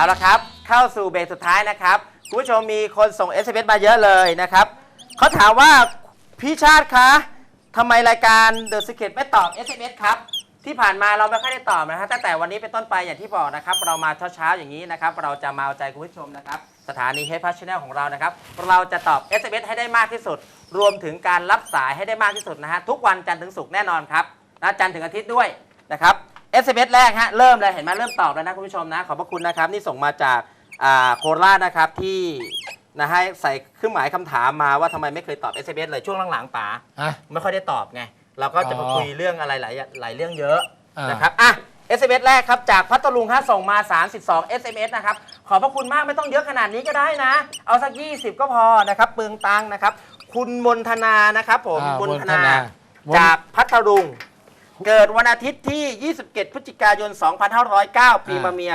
เอาละครับ เข้าสู่เบรกสุดท้ายนะครับคุณผู้ชมมีคนส่ง s อ s มาเยอะเลยนะครับเขาถามว่าพี่ชาติคะทำไมรายการ The Secret ไม่ตอบ SMS ครับ ที่ผ่านมาเราไม่ค่อยได้ตอบนะฮะตั้งแต่วันนี้เป็นต้นไปอย่างที่บอกนะครับ เรามาเช้าๆอย่างนี้นะครับ เราจะมาเอาใจคุณผู้ชมนะครับ สถานีเฮดพัชชแนลของเรานะครับ เราจะตอบ SMS ให้ได้มากที่สุด รวมถึงการรับสายให้ได้มากที่สุดนะฮะทุกวันจันทร์ถึงศุกร์แน่นอนครับนะจันทร์ถึงอาทิตย์ด้วยนะครับ SMS แรกฮะเริ่มเลยเห็นไหมเริ่มตอบแล้วนะคุณผู้ชมนะ ขอบพระคุณนะครับ นี่ส่งมาจากอ่าโคราชนะครับที่นะฮะใส่เครื่องหมายคำถามมาว่าทำไมไม่เคยตอบ SMS เลยช่วงหลังๆป๋าอะ ไม่ค่อยได้ตอบไง เราก็จะมาอ๋อคุยเรื่องอะไรหลายหลายเรื่องเยอะอ่าน นะครับอะ SMS แรกครับ จากพัทลุงฮะส่งมา 32 SMS นะครับ ขอบพระคุณมากไม่ต้องเยอะขนาดนี้ก็ได้นะ เอาสัก 20 ก็พอนะครับเปลืองตังค์นะครับ คุณมนทนานะครับผมอ่ามนทมนทนานา จากพัทลุง เกิดวันอาทิตย์ที่ 27 พฤศจิกายน 2509 ปีมะเมีย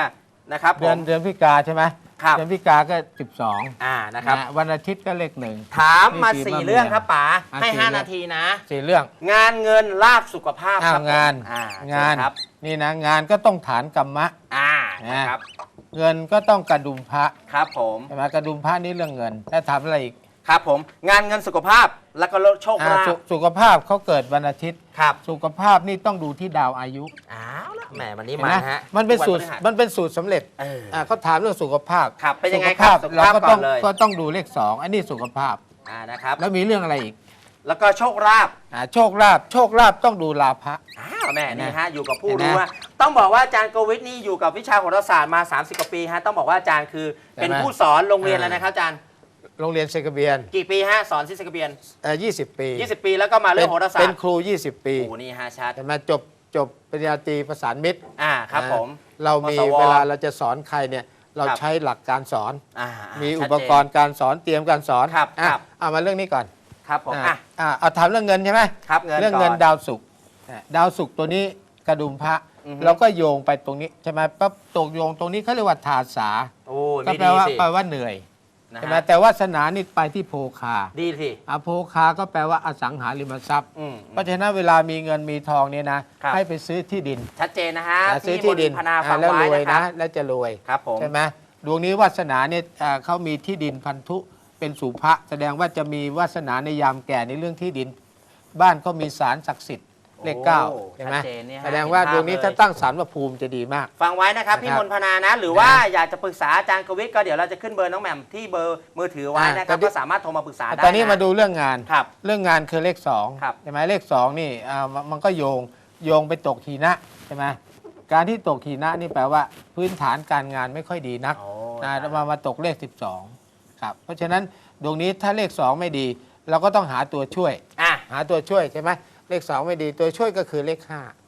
นะครับผเดือนม เดือนพิกาใช่ไหมครับ เดือนพิกาก็ 12อ่านะครับนะวันอาทิตย์ก็เลขหนึ่ง ถามมานี่ปีสี่มะเมียเรื่องครับป๋าอะให้ สี่เรื่อง 5 นาทีนะ สี่เรื่องงานเงินลาบสุขภาพอ้าควรับผมงานอ่งาน เชิญครับนี่นะงานก็ต้องฐานกรรมะ อ่านะนะครับเงินก็ต้องกระดุมพระครับผม ใช่ไหมกระดุมพระนี่เรื่องเงินแล้วถามอะไรอีก ครับผมงานเงินสุขภาพแล้วก็โชคอ่าลาสุภสุขภาพเขาเกิดวันอาทิตย์ ครับ สุขภาพนี่ต้องดูที่ดาวอายุอ้าวละแหมวันนี้เห็นมาไหมฮะมันเป็นสูตร วัพฤหัสมันเป็นสูตรสำเร็จเอออ่าเขาถามเรื่องสุขภาพครับเป็นยังไงสุขครับภาพสุขเราภาพก็ก่ต้ออนงเลย ก็ต้องดูเลขสองอันนี้สุขภาพ อ่านะครับ แล้วมีเรื่องอะไรอีกแล้วก็โชคลาภอ่าโชคลาภโชคลาภต้องดูลาภะ อ้าวแม่เห็นไหมนี่ฮะอยู่กับผู้เห็นไหมรู้ฮะต้องบอกว่าอาจารย์โกวิทนี่อยู่กับวิชาโหราศาสตร์มา 30กว่าปีฮะต้องบอกว่าอาจารย์คือเป็นเห็นไหม ผู้สอนโรงเรียนอ่าแล้วนะครับอาจารย์ โรงเรียนเซกระเบียนกี่ปีฮะสอนที่สกเบียน เอ่อ20 ปี 20 ปีแล้วก็มาเรื่องโหราศาสเป็ตนร์ครู 20 ปีโอ้โหนี่ฮะชัดแต่มาจบจบปริญญาตรีประสานมิตรอ่าครับนะผม เรามีมสวเวลาเราจะสอนใครเนี่ย เราครับ ใช้หลักการสอน อ่ามีชัดเจนอุปกรณ์การสอนเตรียมการสอนครับอะครับ เอามาเรื่องนี้ก่อนครับผมอะอะอะเอาถามเรื่องเงินใช่ไหม ครับเงินเรื่องก่เงินอนดาวศุกร์อะดาวศุกร์ตัวนี้กระดุมพระอือฮึ เราก็โยงไปตรงนี้ใช่ไหมปั๊บตกโยงตรงนี้เขาเรียกว่าทาสาโอ้ยก็ไม่แปลดีว่าสิแปลว่าเหนื่อย นะใช่ไหมฮะแต่วาสนานี่ไปที่โพคาดีสิอาโพคาก็แปลว่าอสังหาริมทรัพย์ อืมเพราะฉะนั้นเวลามีเงินมีทองเนี่ยนะ ครับ ให้ไปซื้อที่ดินชัดเจนนะฮะอ่าซื้อพี่ที่ดินมพนาอ่าฟังแล้วไว้รวยนะคนะ รับแล้วจะรวย ครับผม ใช่ไหมดวงนี้วาสนาเนี่ยอ่าเขามีที่ดินพันธุเป็นสุภะแสดงว่าจะมีวาสนาในยามแก่ในเรื่องที่ดิน บ้านก็มีศาลศักดิ์สิทธิ์ เลขเก้าโอ้ใช่ไหมชัดเจนเนี่ยฮะแสดงว่าเห็นภาพดวงนี้เลยถ้าตั้งศาลพระภูมิจะดีมาก ฟังไว้นะครับ พี่นะครับมนพนานะ หรือว่าอยากจะปรึกษาอาจารย์กวิทย์ก็เดี๋ยวเราจะขึ้นเบอร์น้องแหม่มที่เบอร์มือถือไว้อ่านะครับแต่ที่ ก็สามารถโทรมาปรึกษาได้ตอนนี้ะ มาดูเรื่องงาน ครับเรื่องงานคือเลขสองครับ ใช่ไหมเลขสองนี่อ่ามันมันก็โยงโยงไปตกทีนะใช่ไหมการที่ตกทีนะนี่แปลว่า พื้นฐานการงานไม่ค่อยดีนัก โอ้นะมามาตกเลข 12 ครับ เพราะฉะนั้นดวงนี้ถ้าเลข 2 ไม่ดี เราก็ต้องหาตัวช่วย อะ หาตัวช่วยใช่ไหม เลข 2 ไม่ดี ตัวช่วยก็คือเลข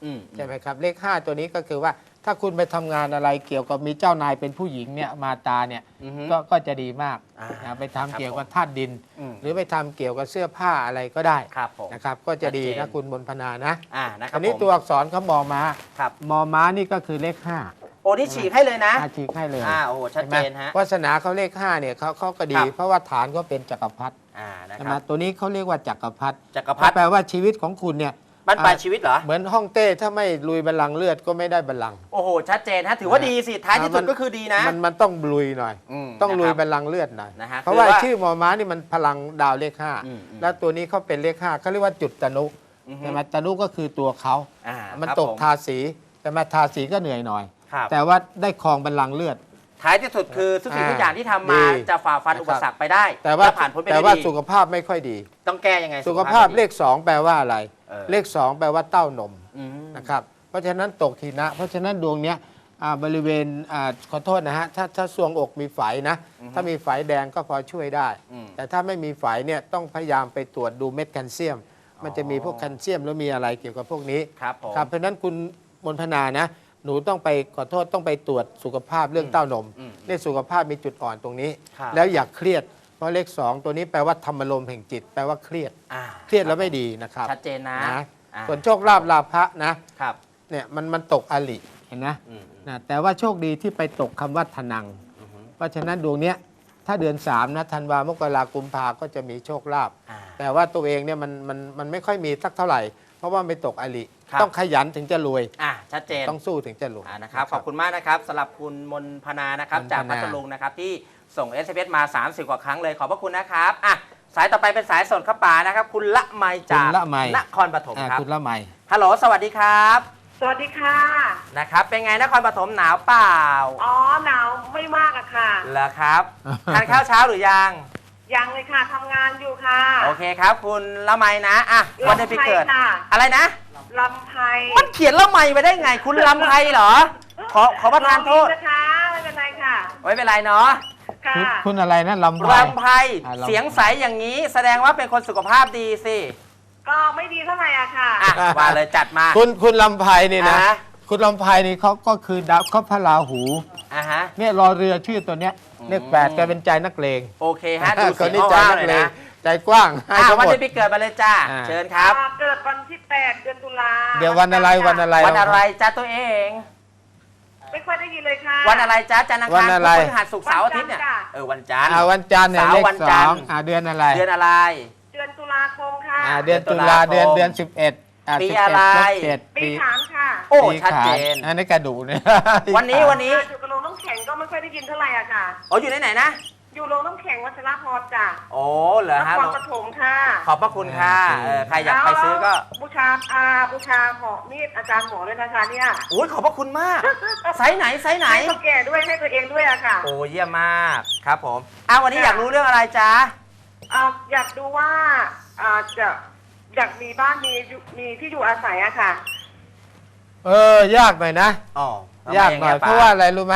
อืม5ใช่ไหมครับเลข 5 ตัวนี้ก็คือว่าถ้าคุณไปทำงานอะไรเกี่ยวกับมีเจ้านายเป็นผู้หญิงเนี่ยมาตาเนี่ยอือฮึ ก็ก็จะดีมากอ่านะไปทำครับเกี่ยวกับธาตุดิน อืม หรือไปทำเกี่ยวกับเสื้อผ้าอะไรก็ได้ครับผม นะครับก็จะดีชัดเจนะน คุณมนพนานะอ่านะครัอับนนี้ผมตัวอักษรเขามอม้าครับ มอม้านี่ก็คือเลข5โอ้นี่ฉีกให้เลยนะ อาชีพให้เลยอ่าโอ้ชัดเจนฮะวาสนาเขาเลข5เนี่ยเขาเขาก็ดี ครับ เพราะว่าฐานเขาเป็นจักรพรรดิอ่านะใช่คไหมรับตัวนี้เขาเรียกว่าจักรพรรดิจักรพรรดิแปลว่าชีวิตของคุณเนี่ยบ้านปลายชีวิตเหรอ เหมือนห้องเต้ถ้าไม่ลุยบัลลังก์เลือดก็ไม่ได้บัลลังก์ โอ้โห ชัดเจนฮะ ถือว่าดีสิ ท้ายที่สุดมันก็คือดีนะ มันมันต้องลุยหน่อย มต้องลุยนะคบัรับลลังก์เลือดหน่อย นะฮะเพราะว่าคือว่าชื่อหมอม้านี่มันพลังดาวเลขห้าอืมอืม แล้วตัวนี้เขาเป็นเลขห้าเขาเรียกว่าจุดตนุอือฮึใช่ไหมตนุก็คือตัวเขาอ่ามันครับตกผทาสีแต่มาทาสีก็เหนื่อยหน่อย ครับ แต่ว่าได้ครองบัลลังก์เลือด ท้ายที่สุดคือทุกสิ่งอ่าทุกอย่างที่ทำมาดีจะฝ่าฟันนะครับ อุปสรรคไปได้แต่ว่าและผ่านพ้นไปแต่ได้ว่าดีสุขภาพไม่ค่อยดี ต้องแก้ยังไงสุขภาพเลขดีสองแปลว่าอะไร เออ เลขสองแปลว่าเต้านมอืม นะครับเพราะฉะนั้นตกทีนะ เพราะฉะนั้นดวงเนี้ยอ่าบริเวณอ่าขอโทษนะฮะถ้าถ้าซวงอกมีไฝนะ ถ้ามีไฝแดงก็พอช่วยได้ อืม แต่ถ้าไม่มีไฝเนี่ยต้องพยายามไปตรวจดูเม็ดแคลเซียม มันจะมีพวกแคลเซียมแล้วมีอะไรเกี่ยวกับพวกนี้ ครับผม ครับเพราะฉะนั้นคุณมนพนานะ หนูต้องไปขอโทษต้องไปตรวจสุขภาพเรื่องเต้านมอืม เรื่องสุขภาพมีจุดอ่อนตรงนี้ ครับแล้วอย่าเครียด เพราะเลขสองตัวนี้แปลว่าธรรมลมณ์แห่งจิต แปลว่าเครียด อ่าเครียดแล้วไม่ดีนะครับชัดเจนนะนะอ่าส่วนโชคลาภลาภะนะ ครับเนี่ยมันมันตกอลิเห็นนะอืมนะแต่ว่าโชคดีที่ไปตกคำว่าทนัง อืมเพราะฉะนั้นดวงเนี้ยถ้าเดือน3นะธันวามกรากุมภาก็จะมีโชคลาภอ่า แต่ว่าตัวเองเนี่ยมันมันมันไม่ค่อยมีสักเท่าไหร่ เพราะว่าไม่ตกอลิครับ ต้องขยันถึงจะรวย อะชัดเจนต้องสู้ถึงจะรวย อ่านะครับขอบคุณมากนะครับสำหรับคุณมนพนานะครับมนพนา จากพัทลุงนะครับที่ส่ง s อ s มา 30 กว่าครั้งเลยขอบพระคุณนะครับอะสายต่อไปเป็นสายสดข้าป่านะครับ คุณละไมคุจาณกละไม นครปฐมอ่าครับคุณละไมฮัลโหลสวัสดีครับสวัสดีค่ะ นะครับ เป็นไงนครปฐมหนาวเปล่าอ๋อ หนาวไม่มากอะค่ะ เหรอครับทานข้าวเช้าหรือยัง ยังเลยค่ะทำงานอยู่ค่ะโอเคครับ คุณละไมนะอะวันเดือนปีเกิด ลำไพค่ะอะไรนะ ลำไพมันเขียนละไมไปได้ไง คุณลำไพเหรอ ขอขอประทานโทษลองนะคะไม่เป็นไรค่ะไม่เป็นไรเนาะค่ะคุณคุณอะไรนะลำไพลำไพอะลำไพ เสียงใสอย่างนี้ แสดงว่าเป็นคนสุขภาพดีสิก็ไม่ดีเท่าไหร่อะค่ะ อะว่าเลยจัดมาคุณคุณลำไพนี่นะอ่าฮะ คุณลำไพนี่เขาก็คือดาวเขาพระราหู อะฮะ เนี่ยรอเรือชื่อตัวเนี้ยอืมเลขแปดแกเป็นใจนักเลงโอเคฮะ ดูคเสียนงนี้ใจว้าวนัๆกเลยเลงนะใจกว้างให้อะทั้งวันหมดเดือนปีเกิดมาเลยจ้า อ่า เชิญครับ อ่าเกิดวันที่8เดือนตุลาเดี๋ยววันอะไรวันอะไร วันอะไรจ้าตัวเอง ไม่ค่อยได้ยินเลยค่ะ วันอะไรจ้าจันทร์อังวัคารนอะไร พุธพฤหัสศุกร์เสาร์อาทิตย์เนี่ย วันจันทร์จ้ะ เออ วันจันทร์ อ่าวันจันทร์เนี่ยเสาร์เลขวันสจัอนงทร์อ่าเดือนอะไรเดือนอะไร เดือนตุลาคมค่ะ อ่าเดือนตุลาเดืเดืออนนตุลาคมเดือนสิบเอ็ด อ่าปีสิบอะเอ็ดไร ลบเจ็ดปีปีขานค่ะโอ้ปีชัดเจนขานอันนี้กระดูกเนี่ยวันนี้วันนี้ อยู่กับโรงน้ำแข็งก็ไม่ค่อยได้ยินเท่าไหร่อะค่ะ อ๋ออยู่ไหนไหนนะ อยู่โรงน้ำแข็งวัชรพรจ้ะโอ้เหรอนฮะครปฐมค่ะขอบพระคุณค่ะเออใครอยากไปซื้อก็แล้วบูชาอาบูชาหมอมีดอาจารย์หมอด้วยนะคะเนี่ยอุ้ยขอบพระคุณมาก ไซส์ไหนไซส์ไหน ให้คนแก่ด้วยให้ตัวเองด้วยอะค่ะ โอ้เยี่ยมมากครับผมอ้าววันนี้อยากรู้เรื่องอะไรจ๊ะ อ่าอยากดูว่าอ่าจะ อยากมีบ้านมีอยู่มีที่อยู่อาศัยอะค่ะ เออยากหน่อยนะ อ๋อยากหน่อยเพราะว่าอะไรรู้ไหม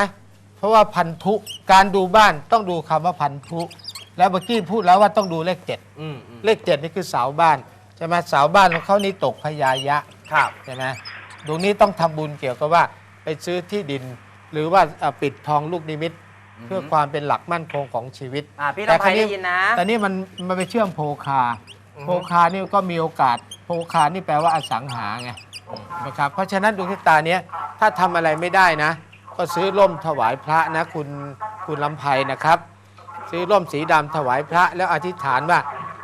เพราะว่าพันธุการดูบ้านต้องดูคำว่าพันธุ แล้วเมื่อกี้พูดแล้วว่าต้องดูเลขเจ็ดอืมอืมเลขเจ็ดนี่คือเสาบ้านใช่ไหมเสาบ้านของเขานี่ตกพยายะครับ ใช่ไหมตรงนี้ต้องทำบุญเกี่ยวกับว่าไปซื้อที่ดิน หรือว่าเอ่อปิดทองลูกนิมิต เพื่อความเป็นหลักมั่นคงของชีวิตอ่าพี่แต่ลำไพคราวนี้ได้ยินนะ แต่นี่มันมันไปเชื่อมโพคาอือฮึ โพคานี่ก็มีโอกาสโพคานี่แปลว่าอสังหาไงนะครับเพราะฉะนั้นดวงชะตาเนี้ยถ้าทำอะไรไม่ได้นะ ก็ซื้อร่มถวายพระนะคุณคุณลำไพนะครับ ซื้อร่มสีดำถวายพระแล้วอธิษฐานว่า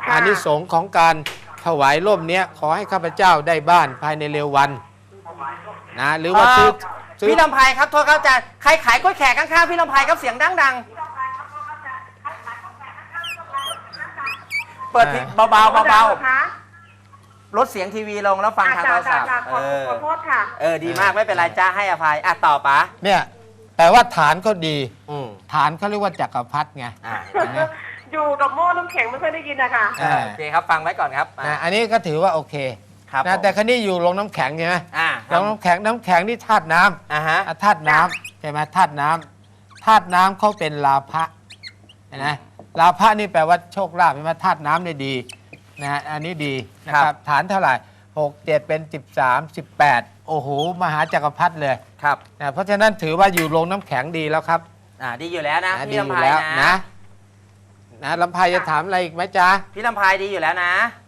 ค่ะอานิสงส์ของการถวายร่มเนี้ยขอให้ข้าพเจ้าได้บ้านภายในเร็ววันนะหรือว่าซื้อซื้อพี่ลำไพครับโทษครับอาจารย์ใครขายกล้วยแขกข้างๆพี่ลำไพครับเสียงดัง เปิดเพลงเบาๆเบาๆคะๆลดเสียงทีวีลงแล้วฟังทางโทรศัพท์จ้าเอจ้าอขอโทษค่ะ เออดีมากไม่เป็นไรจ้าให้อภัยอะต่อปะเนี่ยแต่ว่าฐานเขาดี อืมฐานเขาเรียกว่าจักรพรรดิไงอ่านะ อยู่กับหม้อน้ำแข็งไม่ค่อยได้ยินนะคะอ่าโอเคครับฟังไว้ก่อนครับอะนะอันนี้ก็ถือว่าโอเคครับนะผมแต่คันนี้อยู่ลงน้ำแข็งใช่ไหมอ่าลงน้ำแข็งน้ำแข็งนี่ธาตุน้ำอ่าฮะอะธาตุน้ำใช่ไหมธาตุน้ำธาตุน้ำเขาเป็นลาภะเห็นไหม ลาภะนี่แปลว่าโชคลาภใช่ไหมธาตุน้ำเนี่ยดีนะฮะอันนี้ดีนะครับฐานเท่าไหร่หกเจ็ดเป็นสิบสามสิบแปดโอ้โห มหาจักรพรรดิเลยครับนะเพราะฉะนั้นถือว่าอยู่ลงน้ำแข็งดีแล้วครับอ่าดีอยู่แล้วนะนะดีพี่อลำไพยู่แล้วนะนะนะลำไพจะถามอะไรอีกไหมจ๊ะ พี่ลำไพดีอยู่แล้วนะจ้า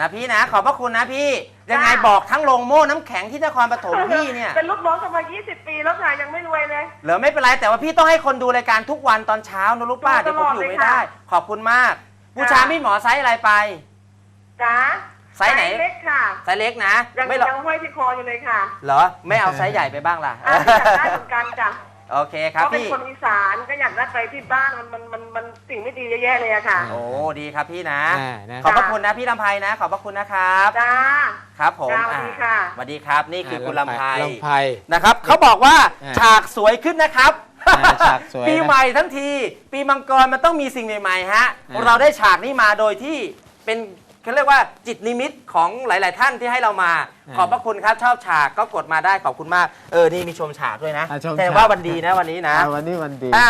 นะพี่นะขอบพระคุณนะพี่ ยังไงจ้าบอกทั้งโรงโม่น้ำแข็งที่นครปฐมพี่เนี่ย เป็นลูกน้องกันมา 20 ปีแล้วค่ะยังไม่รวยเลย เหลือไม่เป็นไรแต่ว่าพี่ต้องให้คนดูรายการทุกวันตอนเช้านะรู้ป้าดูเดี๋ยวตผลมอดอยู่เลยไม่ค่ะ ได้ ขอบคุณมาก บูชาพี่หมอไซส์อะไรไป จ้าไซส์ไหน เล็กค่ะ ไซส์เล็กนะยังไม่หรอกยังห้อยที่คออยู่เลยค่ะเหรอไม่เอาไซส์ใหญ่ไปบ้างล่ะ อะอยากได้เหมือนกันจ้ะ โอเคครับเพราะเป็นพี่คนอีสานก็อยากได้ไปที่บ้านมันมันมันมันสิ่งไม่ดีเยอะแยะเลยอะค่ะ โอ้ดีครับพี่นะ อ่านะ ขอบพระคุณนะพี่ลำไพนะ ขอบพระคุณนะครับ จ้า ครับผมจ้าสวัสดีค่ะ อ่าสวัสดีครับนี่คือคุณลำไพลำไพ นะครับเขาบอกว่าอ่าฉากสวยขึ้นนะครับ อ่าฉากสวยนะปีใหม่ทั้งที ปีมังกรมันต้องมีสิ่งใหม่ๆฮะอ่า เราได้ฉากนี้มาโดยที่เป็น เขาเรียกว่าจิตนิมิตของหลาย ๆ ท่านที่ให้เรามา ขอบพระคุณครับชอบฉากก็กดมาได้ขอบคุณมาก เออ นี่มีชมฉากด้วยนะอ่าชมแต่ฉากว่าวันดีนะวันนี้นะ อ่าวันนี้วันดี อะ